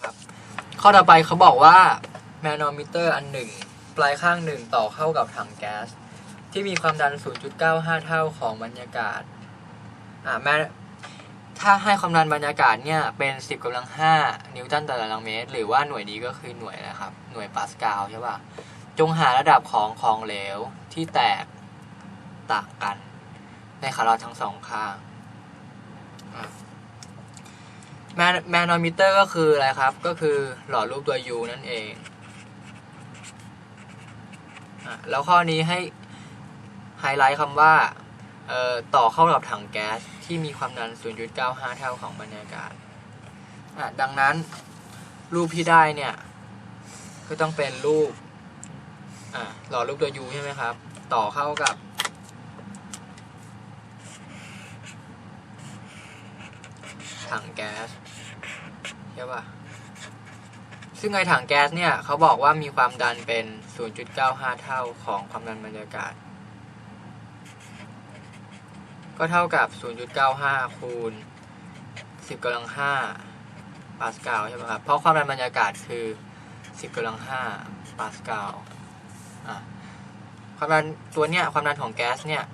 ครับข้อต่อไปเขาบอกว่าแมนอมิเตอร์อันหนึ่งปลายข้างหนึ่งต่อเข้ากับถังแก๊ส ที่มีความดัน 0.95 เท่าของบรรยากาศอ่าแมถ้าให้ความดันบรรยากาศเนี่ยเป็น 10กำลัง 5 นิวตันต่อตารางเมตร หรือว่าหน่วยนี้ก็คือหน่วยนะครับ หน่วยปาสกาลใช่ป่ะ จงหาระดับของของเหลวที่แตกต่างกัน ในคาราทั้งสองข้างอะ แมนแมนอมิเตอร์ก็คืออะไรครับ ก็คือหลอดรูปตัว U นั่นเองอะแล้วข้อนี้ให้ไฮไลท์คำว่าเอ่อต่อเข้ากับถังแก๊สที่มีความดัน 0.95 เท่าของบรรยากาศอะดังนั้นรูปที่ได้เนี่ย ก็ต้องเป็นรูปอะหลอดรูปตัว U ใช่ไหมครับ ต่อเข้ากับ ถังแก๊ส ใช่ป่ะ ซึ่งในถังแก๊สเนี่ยเขาบอกว่ามีความดันเป็น 0.95 เท่าของความดันบรรยากาศ ก็เท่ากับ 0.95 คูณ 10กำลัง5ปาสกาลใช่ไหมครับ เพราะความดันบรรยากาศคือ 10กำลัง5ปาสกาลอะความดันตัวเนี้ยความดันของแก๊สเนี่ย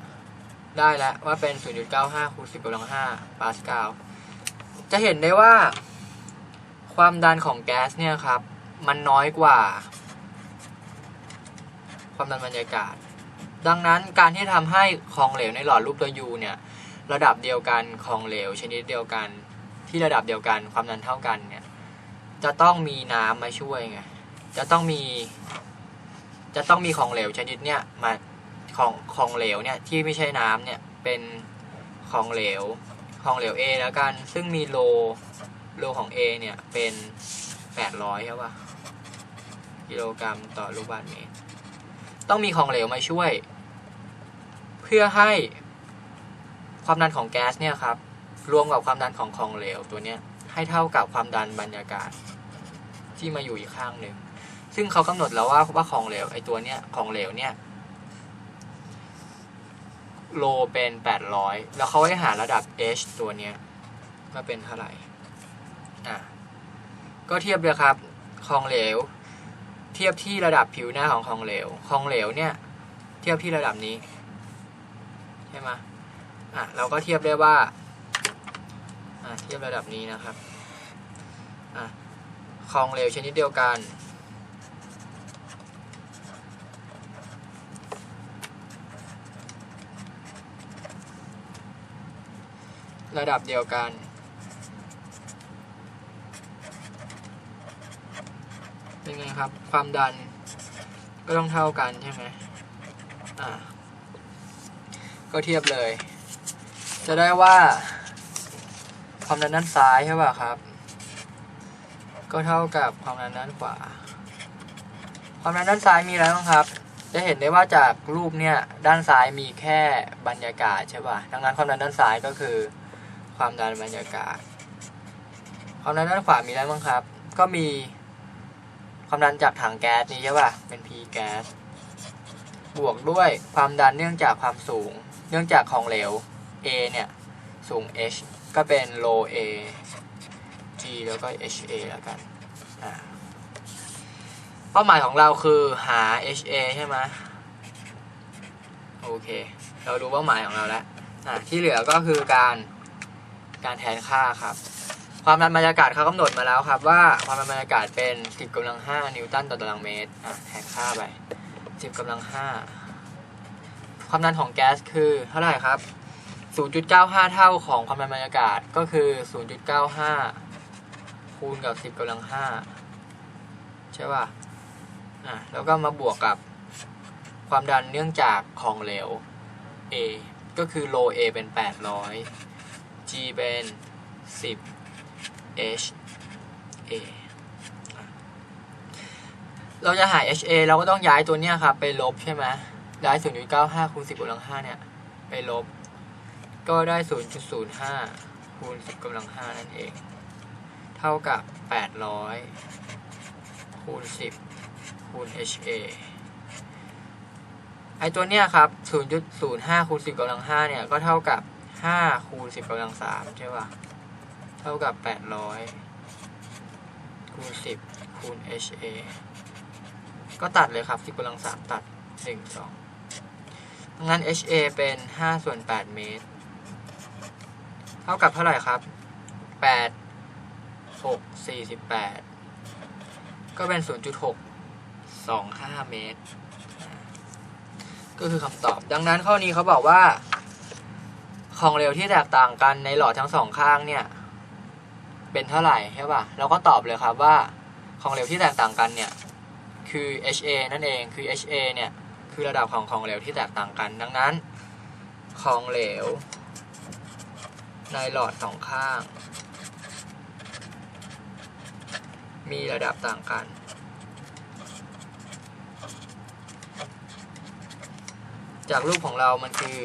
ได้แล้วว่าเป็น 0.95คูณ10กำลัง5ปาสกาล จะเห็นได้ว่า ความดันของแก๊สเนี่ยครับ มันน้อยกว่า ความดันบรรยากาศ ดังนั้นการที่ทำให้ของเหลวในหลอดรูปตัว U เนี่ย ระดับเดียวกันของเหลวชนิดเดียวกัน ที่ระดับเดียวกันความดันเท่ากันเนี่ย จะต้องมีน้ำมาช่วยไง จะต้องมี จะต้องมีของเหลวชนิดเนี่ยมาของของเหลวเนี่ยที่ไม่ใช่น้ำเนี่ยเป็นของเหลวของเหลว A แล้วกัน ซึ่งมีโล โลของ A เนี่ย เป็น 800ใช่ป่ะกิโลกรัมต่อลูกบาศก์เมตร ต้องมีของเหลวมาช่วย เพื่อให้ความดันของแก๊สเนี่ยครับ รวมกับความดันของของเหลวตัวเนี้ยให้เท่ากับความดันบรรยากาศ ที่มาอยู่อีกข้างหนึ่ง ซึ่งเขากำหนดแล้วว่าว่าของเหลวไอ้ตัวเนี้ยของเหลวเนี่ยโลเป็น 800 แล้วเขาให้หาระดับ h ตัวเนี้ยว่าเป็นเท่าไหร่ อะก็เทียบเลยครับ ของเหลว เทียบที่ระดับผิวหน้าของของเหลว ของเหลวเนี่ย เทียบที่ระดับนี้ ใช่ไหมอะเราก็เทียบได้ว่า อะเทียบระดับนี้นะครับ อะของเหลวชนิดเดียวกัน ระดับเดียวกันเป็น ไงครับ ความดันก็ต้องเท่ากันใช่ไหมอ่า ก็เทียบเลย จะได้ว่า ความดันด้านซ้ายใช่ป่ะครับ ก็เท่ากับความดันด้านขวา ความดันด้านซ้ายมีอะไรบ้างครับ จะเห็นได้ว่าจากรูปเนี่ยด้านซ้ายมีแค่บรรยากาศใช่ป่ะ ดังนั้นความดันด้านซ้ายก็คือ ความดันบรรยากาศ ความดันด้านขวามีอะไรบ้างครับ ก็มี ความดันจากถังแก๊สนี้ใช่ป่ะ เป็น P แก๊ส บวกด้วยความดันเนื่องจากความสูง เนื่องจากของเหลว A เนี่ย สูง H ก็เป็น low A G แล้วก็ HA แล้วกันอ่าเป้าหมายของเราคือหา HA ใช่ไหมโอเค เรารู้เป้าหมายของเราแล้วที่เหลือก็คือการการแทนค่าครับ ความดันบรรยากาศเขากำหนดมาแล้วครับว่าความดันบรรยากาศเป็น 10กำลัง5นิวตันต่อตารางเมตรอะแทนค่าไป 10กำลัง5ความดันของแก๊สคือเท่าไหร่ครับ 0.95 เท่าของความดันบรรยากาศก็คือ 0.95 คูณกับ 10กำลัง5ใช่ป่ะอะแล้วก็มาบวกกับความดันเนื่องจากของเหลว A ก็คือ low A เป็น 800 G เป็น 10 H A เราจะหา HA เราก็ต้องย้ายตัวเนี้ยครับ ไปลบใช่ไหมย้าย0.95คูณ10กำลัง5เนี่ย ไปลบ ก็ได้ 0.05คูณ10กำลัง5นั่นเอง เท่ากับ 800คูณ10คูณ HA ไอตัวเนี้ยครับ 0.05คูณ10กำลัง5เนี่ย ก็เท่ากับ5คูณ10กำลัง3ใช่ป่ะ เท่ากับ 800คูณสิบคูณ HA ก็ตัดเลยครับสิบกำลังสามตัดหนึ่งสองงั้น HA เป็นห้าส่วนแปดเมตร เท่ากับเท่าไหร่ครับแปดหกสี่สิบแปดก็เป็นศูนย์จุดหกสองห้าเมตร ก็คือคำตอบ ดังนั้นข้อนี้เขาบอกว่าของเหลวที่แตกต่างกันในหลอดทั้งสองข้างเนี่ย เป็นเท่าไหร่ใช่ป่ะเราก็ตอบเลยครับว่าของเหลวที่แตกต่างกันเนี่ยคือ HA นั่นเองคือ HA เนี่ยคือระดับของของเหลวที่แตกต่างกัน ดังนั้น ของเหลว ในหลอดสองข้าง มีระดับต่างกัน จากรูปของเรามันคือ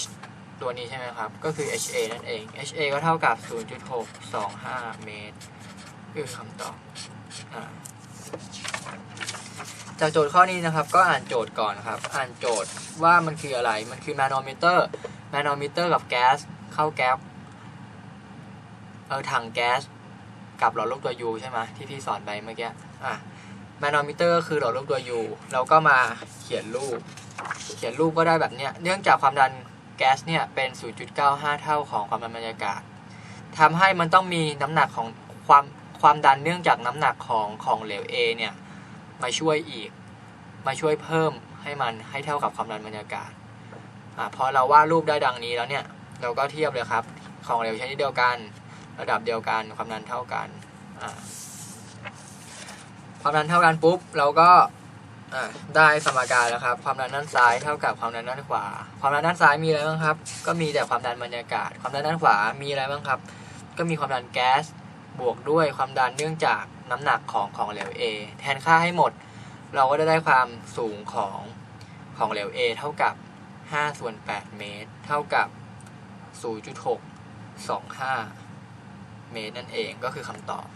h ตัวนี้ใช่ไหมครับ ก็คือ ha นั่นเอง ha ก็เท่ากับ 0.625 เมตร คือคำตอบอจากโจทย์ข้อนี้นะครับ ก็อ่านโจทย์ก่อนครับ อ่านโจทย์ว่ามันคืออะไร มันคือ manometer manometer กับแก๊สเข้าแก๊สเออถังแก๊สกับหลอดลูกตัว U ใช่ไหมที่พี่สอนไปเมื่อกี้ อะ manometer ก็คือหลอดลูกตัว U เราก็มาเขียนรูป เขียนรูปก็ได้แบบเนี้ย เนื่องจากความดัน แก๊สเนี่ยเป็น 0.95 เท่าของความดันบรรยากาศทำให้มันต้องมีน้ำหนักของความความดันเนื่องจากน้ำหนักของของเหลว A เนี่ยมาช่วยอีก มาช่วยเพิ่มให้มันให้เท่ากับความดันบรรยากาศอ่าพอเราวาดรูปได้ดังนี้แล้วเนี่ยเราก็เทียบเลยครับ ของเหลวชนิดเดียวกัน ระดับเดียวกันความดันเท่ากันอ่าความดันเท่ากันปุ๊บเราก็ อ่าได้สมการแล้วครับ ความดันด้านซ้ายเท่ากับความดันด้านขวา ความดันด้านซ้ายมีอะไรบ้างครับ ก็มีแต่ความดันบรรยากาศ ความดันด้านขวามีอะไรบ้างครับ ก็มีความดันแก๊สบวกด้วยความดันเนื่องจากน้ำหนักของของเหลว A แทนค่าให้หมด เราก็จะได้ความสูงของของเหลว A เท่ากับ5ส่วน8เมตร เท่ากับ 0.625 เมตรนั่นเองก็คือคำตอบ